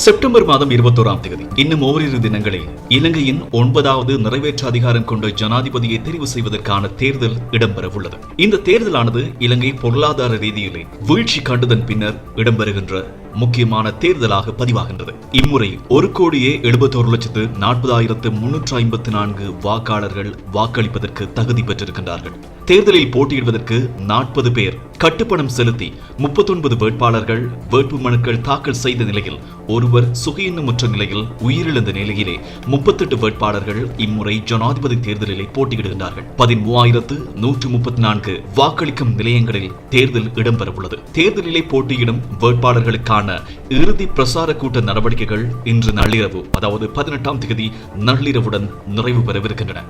September மாதம் இருபத்தோராம் தேதி இன்னும் ஓரிரு தினங்களில் இலங்கையின் ஒன்பதாவது நிறைவேற்ற அதிகாரம் கொண்ட ஜனாதிபதியை தெரிவு செய்வதற்கான தேர்தல் இடம்பெறவுள்ளது. இந்த தேர்தலானது இலங்கை பொருளாதார ரீதியிலே வீழ்ச்சி கண்டதன் பின்னர் இடம்பெறுகின்ற முக்கியமான தேர்தலாக பதிவாகின்றது. இம்முறை ஒரு கோடியே எழுபத்தோரு லட்சத்து நாற்பதாயிரத்து முன்னூற்று ஐம்பத்தி நான்கு வாக்காளர்கள் வாக்களிப்பதற்கு தகுதி பெற்றிருக்கின்றார்கள். தேர்தலில் போட்டியிடுவதற்கு நாற்பது பேர் கட்டுப்பணம் செலுத்தி முப்பத்தொன்பது வேட்பாளர்கள் வேட்பு மனுக்கள் தாக்கல் செய்த நிலையில் ஒருவர் சுகையின்னமுற்ற நிலையில் உயிரிழந்த நிலையிலே முப்பத்தெட்டு வேட்பாளர்கள் இம்முறை ஜனாதிபதி தேர்தலிலே போட்டியிடுகின்றார்கள். பதிமூவாயிரத்து நூற்று முப்பத்தி நான்கு வாக்களிக்கும் நிலையங்களில் தேர்தல் இடம்பெறவுள்ளது. தேர்தலிலே போட்டியிடும் வேட்பாளர்களுக்கான இறுதி பிரசார கூட்ட நடவடிக்கைகள் இன்று நள்ளிரவு அதாவது பதினெட்டாம் தேதி நள்ளிரவுடன் நிறைவு பெறவிருக்கின்றன.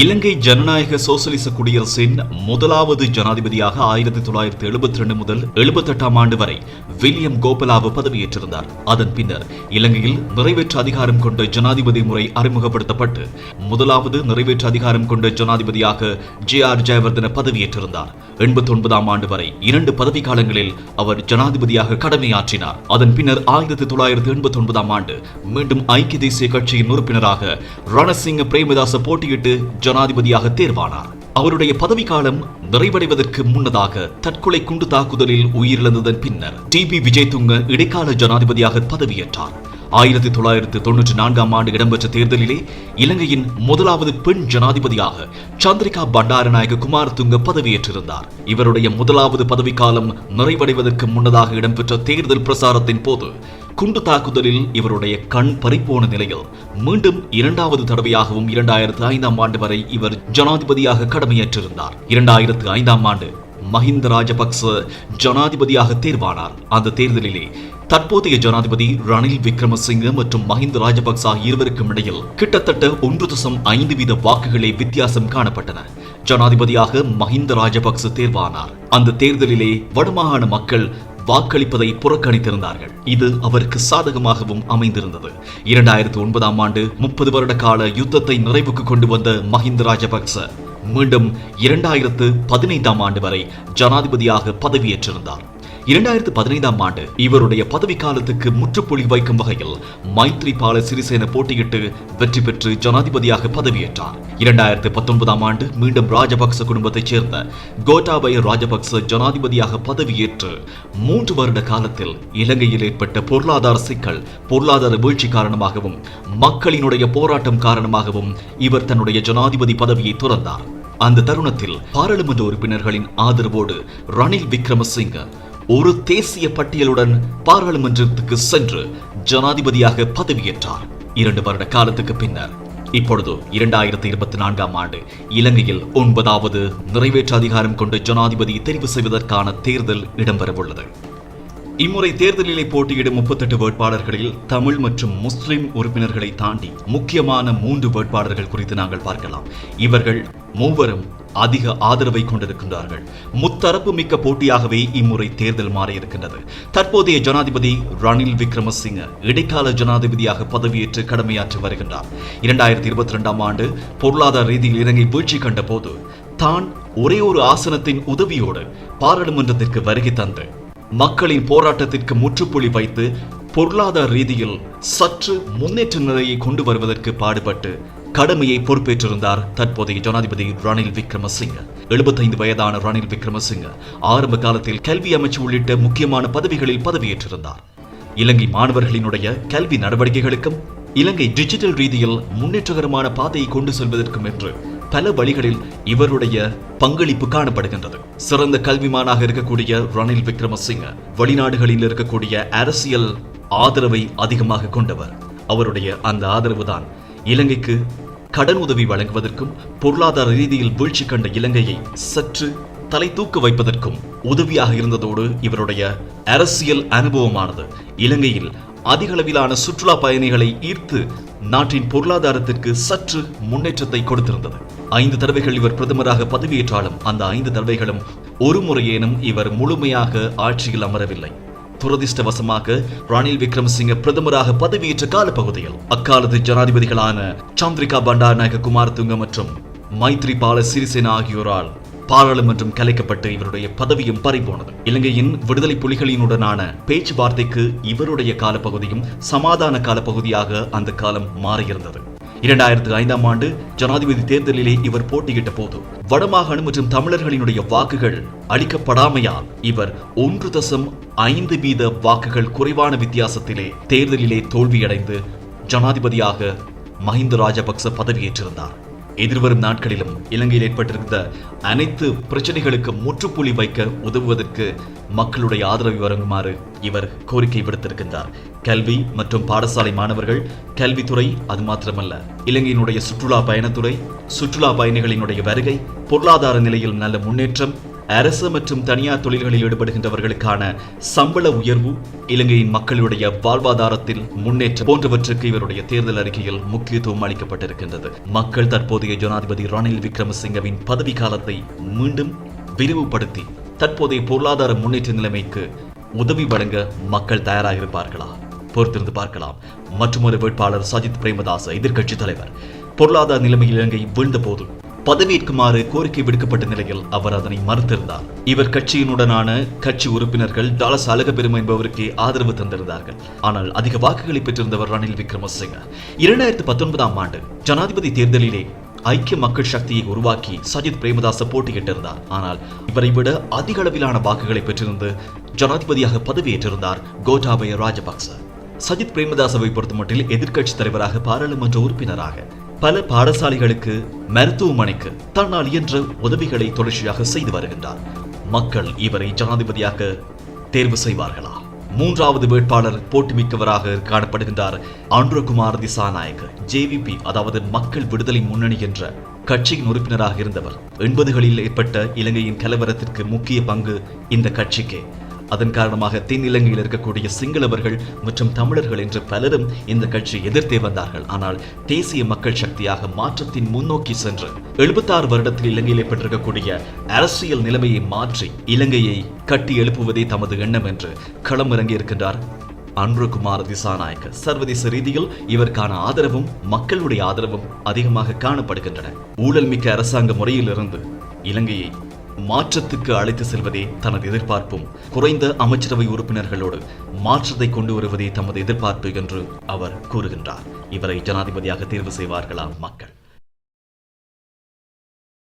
இலங்கை ஜனநாயக சோசலிச குடியரசின் முதலாவது ஜனாதிபதியாக ஆயிரத்தி தொள்ளாயிரத்தி எழுபத்தி ரெண்டு முதல் எழுபத்தெட்டாம் ஆண்டு வரை வில்லியம் கோபலாவு பதவியேற்றிருந்தார். அதன் பின்னர் இலங்கையில் நிறைவேற்று அதிகாரம் கொண்ட ஜனாதிபதி முறை அறிமுகப்படுத்தப்பட்டு முதலாவது நிறைவேற்று அதிகாரம் கொண்ட ஜனாதிபதியாக ஜே ஆர் ஜெயவர்தன பதவியேற்றிருந்தார். எண்பத்தி ஒன்பதாம் ஆண்டு வரை இரண்டு பதவி காலங்களில் அவர் ஜனாதிபதியாக கடமையாற்றினார். அதன் பின்னர் ஆயிரத்தி தொள்ளாயிரத்தி எண்பத்தி ஒன்பதாம் ஆண்டு மீண்டும் ஐக்கிய தேசிய கட்சியின் உறுப்பினராக ரணசிங்க பிரேமதாச போட்டியிட்டு ஜனாதிபதியாக தேர்வானார். அவருடைய பதவிக்காலம் நிறைவடைவதற்கு முன்னதாக தற்கொலை குண்டு தாக்குதலில் உயிரிழந்ததன் பின்னர் டி பி விஜயதுங்க இடைக்கால ஜனாதிபதியாக பதவியேற்றார். ஆயிரத்தி தொள்ளாயிரத்து தொன்னூற்றி நான்காம் ஆண்டு இடம்பெற்ற தேர்தலிலே இலங்கையின் முதலாவது பெண் ஜனாதிபதியாக சந்திரிகா பண்டாரநாயக குமாரதுங்க பதவியேற்றிருந்தார். இவருடைய முதலாவது பதவிக்காலம் நிறைவடைவதற்கு முன்னதாக இடம்பெற்ற தேர்தல் பிரசாரத்தின் போது குண்டு தாக்குதலில் இவருடைய கண் பறிப்போன நிலையில் மீண்டும் இரண்டாவது தடவையாகவும் இரண்டாயிரத்து ஐந்தாம் ஆண்டு வரை இவர் ஜனாதிபதியாக கடமையேற்றிருந்தார். இரண்டாயிரத்து ஐந்தாம் ஆண்டு மஹிந்த ராஜபக்ச ஜனாதிபதியாக தேர்வானார். அந்த தேர்தலிலே தற்போதைய ஜனாதிபதி ரணில் விக்ரமசிங்க மற்றும் மஹிந்த ராஜபக்ச இருவருக்கும் இடையில் கிட்டத்தட்ட ஒன்று தசம் ஐந்து வீத வாக்குகளே வித்தியாசம் காணப்பட்டன. ஜனாதிபதியாக மஹிந்த ராஜபக்ச தேர்வானார். அந்த தேர்தலிலே வடமாகாண மக்கள் வாக்களிப்பதை புறக்கணித்திருந்தார்கள். இது அவருக்கு சாதகமாகவும் அமைந்திருந்தது. இரண்டாயிரத்தி ஒன்பதாம் ஆண்டு முப்பது வருட கால யுத்தத்தை நிறைவுக்கு கொண்டு வந்த மஹிந்த ராஜபக்ச மீண்டும் இரண்டாயிரத்து பதினைந்தாம் ஆண்டு வரை ஜனாதிபதியாக பதவியேற்றிருந்தார். இரண்டாயிரத்து பதினைந்தாம் ஆண்டு இவருடைய பதவி காலத்துக்கு முற்றுப்புள்ளி வைக்கும் வகையில் மைத்ரிபால சிறிசேன போட்டியிட்டு வெற்றி பெற்று ஜனாதிபதியாக பதவியேற்றார். இரண்டாயிரத்து பத்தொன்பதாம் ஆண்டு மீண்டும் ராஜபக்ச குடும்பத்தைச் சேர்ந்த கோட்டாபய ராஜபக்ச ஜனாதிபதியாக பதவியேற்று மூன்று வருட காலத்தில் இலங்கையில் ஏற்பட்ட பொருளாதார சிக்கல் பொருளாதார வீழ்ச்சி காரணமாகவும் மக்களினுடைய போராட்டம் காரணமாகவும் இவர் தன்னுடைய ஜனாதிபதி பதவியை துறந்தார். அந்த தருணத்தில் பாராளுமன்ற உறுப்பினர்களின் ஆதரவோடு ரணில் விக்ரமசிங்க ஒரு தேசிய பட்டியலுடன் பாராளுமன்றத்துக்கு சென்று ஜனாதிபதியாக பதவியேற்றார். இரண்டு வருட காலத்துக்கு பின்னர். இப்பொழுது இரண்டாயிரத்தி இருபத்தி நான்காம் ஆண்டு இலங்கையில் ஒன்பதாவது நிறைவேற்று அதிகாரம் கொண்ட ஜனாதிபதி தெரிவு செய்வதற்கான தேர்தல் இடம்பெறவுள்ளது. இம்முறை தேர்தலிலே போட்டியிடும் முப்பத்தெட்டு வேட்பாளர்களில் தமிழ் மற்றும் முஸ்லிம் உறுப்பினர்களை தாண்டி முக்கியமான மூன்று வேட்பாளர்கள் குறித்து நாங்கள் பார்க்கலாம். இவர்கள் மூவரும் அதிக ஆதரவை கொண்டிருக்கின்றார்கள். முத்தரப்பு மிக்க போட்டியாகவே இம்முறை தேர்தல் மாறியிருக்கின்றது. தற்போதைய ஜனாதிபதி ரணில் விக்ரமசிங்க இடைக்கால ஜனாதிபதியாக பதவியேற்று கடமையாற்றி வருகின்றார். இரண்டாயிரத்தி இருபத்தி ரெண்டாம் ஆண்டு பொருளாதார ரீதியில் இலங்கை வீழ்ச்சி கண்ட போது தான் ஒரே ஒரு ஆசனத்தின் உதவியோடு பாராளுமன்றத்திற்கு வருகை தந்து மக்களின் போராட்டத்திற்கு முற்றுப்புள்ளி வைத்து பொருளாதார ரீதியில் சற்று முன்னேற்ற நிலையை கொண்டு வருவதற்கு பாடுபட்டு கடமையை பொறுப்பேற்றிருந்தார் தற்போதைய ஜனாதிபதி ரணில் விக்ரமசிங்க. எழுபத்தைந்து வயதான ரணில் விக்ரமசிங்க ஆரம்ப காலத்தில் கல்வி அமைச்சு உள்ளிட்ட முக்கியமான பதவிகளில் பதவியேற்றிருந்தார். இலங்கை மாணவர்களினுடைய கல்வி நடவடிக்கைகளுக்கும் இலங்கை டிஜிட்டல் ரீதியில் முன்னேற்றகரமான பாதையை கொண்டு செல்வதற்கும் என்று பல வழிகளில் இவருடைய பங்களிப்பு காணப்படுகின்றது. சிறந்த கல்விமானாக இருக்கக்கூடிய ரணில் விக்ரமசிங்க வெளிநாடுகளில் இருக்கக்கூடிய அரசியல் ஆதரவை அதிகமாக கொண்டவர். அவருடைய அந்த ஆதரவுதான் இலங்கைக்கு கடன் உதவி வழங்குவதற்கும் பொருளாதார ரீதியில் வீழ்ச்சி கண்ட இலங்கையை சற்று தலை தூக்க வைப்பதற்கும் உதவியாக இருந்ததோடு இவருடைய அரசியல் அனுபவமானது. இலங்கையில் அதிகளவிலான சுற்றுலா பயணிகளை ஈர்த்து நாட்டின் பொருளாதாரத்திற்கு சற்று முன்னேற்றத்தை கொடுத்திருந்தது. ஐந்து தடவைகள் இவர் பிரதமராக பதவியேற்றாலும் அந்த ஐந்து தடவைகளும் ஒரு முறையேனும் இவர் முழுமையாக ஆட்சியில் அமரவில்லை. துரதிருஷ்டவசமாக ரணில் விக்ரமசிங்க பிரதமராக பதவியேற்ற காலப்பகுதியில் அக்காலத்து ஜனாதிபதிகளான சந்திரிகா பண்டாரநாயக குமாரதுங்க மற்றும் மைத்ரிபால சிறிசேனா ஆகியோரால் பாராளுமன்றம் கலைக்கப்பட்டு இவருடைய பதவியும் பறிபோனது. இலங்கையின் விடுதலை புலிகளினுடனான பேச்சுவார்த்தைக்கு இவருடைய காலப்பகுதியும் சமாதான காலப்பகுதியாக அந்த காலம் மாறியிருந்தது. இரண்டாயிரத்து ஐந்தாம் ஆண்டு ஜனாதிபதி தேர்தலிலே இவர் போட்டியிட்ட போது வடமாகாணம் மற்றும் தமிழர்களினுடைய வாக்குகள் அளிக்கப்படாமையால் இவர் ஒன்று தசம் ஐந்து வீத வாக்குகள் குறைவான வித்தியாசத்திலே தேர்தலிலே தோல்வியடைந்து ஜனாதிபதியாக மஹிந்த ராஜபக்ச பதவியேற்றிருந்தார். எதிர்வரும் நாட்களிலும் இலங்கையில் ஏற்பட்டிருந்த அனைத்து பிரச்சனைகளுக்கு முற்றுப்புள்ளி வைக்க உதவுவதற்கு மக்களுடைய ஆதரவை வழங்குமாறு இவர் கோரிக்கை விடுத்திருக்கின்றார். கல்வி மற்றும் பாடசாலை மாணவர்கள் கல்வித்துறை அது மாத்திரமல்ல இலங்கையினுடைய சுற்றுலா பயணத்துறை சுற்றுலா பயணிகளினுடைய வருகை பொருளாதார நிலையில் நல்ல முன்னேற்றம் அரசு மற்றும் தனியார் தொழில்களில் ஈடுபடுகின்றவர்களுக்கான சம்பள உயர்வு இலங்கையின் மக்களுடைய வாழ்வாதாரத்தில் முன்னேற்றம் போன்றவற்றுக்கு இவருடைய தேர்தல் அறிக்கையில் முக்கியத்துவம் அளிக்கப்பட்டிருக்கின்றது. மக்கள் தற்போதைய ஜனாதிபதி ரணில் விக்ரமசிங்கவின் பதவி காலத்தை மீண்டும் விரிவுபடுத்தி தற்போதைய பொருளாதார முன்னேற்ற நிலைமைக்கு உதவி வழங்க மக்கள் தயாராக இருப்பார்களா பொறுத்திருந்து பார்க்கலாம். மற்றொரு வேட்பாளர் சஜித் பிரேமதாச எதிர்க்கட்சி தலைவர். பொருளாதார நிலைமையில் இலங்கை வீழ்ந்த போது பதவியேற்குமாறு கோரிக்கை விடுக்கப்பட்ட நிலையில் அவர் அதனை மறுத்திருந்தார். இவர் கட்சியினுடனான கட்சி உறுப்பினர்கள் டாலஸ் அழகபெருமை என்பவருக்கு ஆதரவு தந்திருந்தார்கள். ஆனால் அதிக வாக்குகளை பெற்றிருந்தவர் ரணில் விக்ரமசிங்க. இரண்டாயிரத்தி பத்தொன்பதாம் ஆண்டு ஜனாதிபதி தேர்தலிலே ஐக்கிய மக்கள் சக்தியை உருவாக்கி சஜித் பிரேமதாச போட்டியிட்டிருந்தார். ஆனால் இவரை விட அதிக அளவிலான வாக்குகளை பெற்றிருந்து ஜனாதிபதியாக பதவியேற்றிருந்தார் கோட்டாபய ராஜபக்ச. சஜித் பிரேமதாசவை பொறுத்தமட்டில் எதிர்க்கட்சி தலைவராக பாராளுமன்ற உறுப்பினராக பல பாடசாலைகளுக்கு மருத்துவமனைக்கு தன்னால் இயன்ற உதவிகளை தொடர்ச்சியாக செய்து வருகின்றார். மக்கள் இவரை ஜனாதிபதியாக தேர்வு செய்வார்களா? மூன்றாவது வேட்பாளர் போட்டிமிக்கவராக காணப்படுகின்றார் ஆண்ட்ரகுமார் திசாநாயக். ஜேவிபி அதாவது மக்கள் விடுதலை முன்னணி என்ற கட்சியின் உறுப்பினராக இருந்தவர். எண்பதுகளில் ஏற்பட்ட இலங்கையின் கலவரத்திற்கு முக்கிய பங்கு இந்த கட்சிக்கே. அதன் காரணமாக தென் இலங்கையில் இருக்கக்கூடிய சிங்களவர்கள் மற்றும் தமிழர்கள் என்று பலரும் இந்த கட்சியை எதிர்த்தே வந்தார்கள். ஆனால் தேசிய மக்கள் சக்தியாக மாற்றத்தின் முன்னோக்கி சென்று எழுபத்தாறு வருடத்தில் இலங்கையில் பெற்றிருக்கக்கூடிய அரசியல் நிலைமையை மாற்றி இலங்கையை கட்டி எழுப்புவதே தமது எண்ணம் என்று களமிறங்கி இருக்கின்றார் அன்ருகுமார் திசாநாயக்க. சர்வதேச ரீதியில் இவருக்கான ஆதரவும் மக்களுடைய ஆதரவும் அதிகமாக காணப்படுகின்றன. ஊழல் மிக்க அரசாங்க முறையிலிருந்து இலங்கையை மாற்றத்துக்கு அழைத்து செல்வதே தனது எதிர்பார்ப்பும். குறைந்த அமைச்சரவை உறுப்பினர்களோடு மாற்றத்தை கொண்டு வருவதே தமது எதிர்பார்ப்பு என்று அவர் கூறுகின்றார். இவரை ஜனாதிபதியாக தேர்வு செய்வார்களா மக்கள்?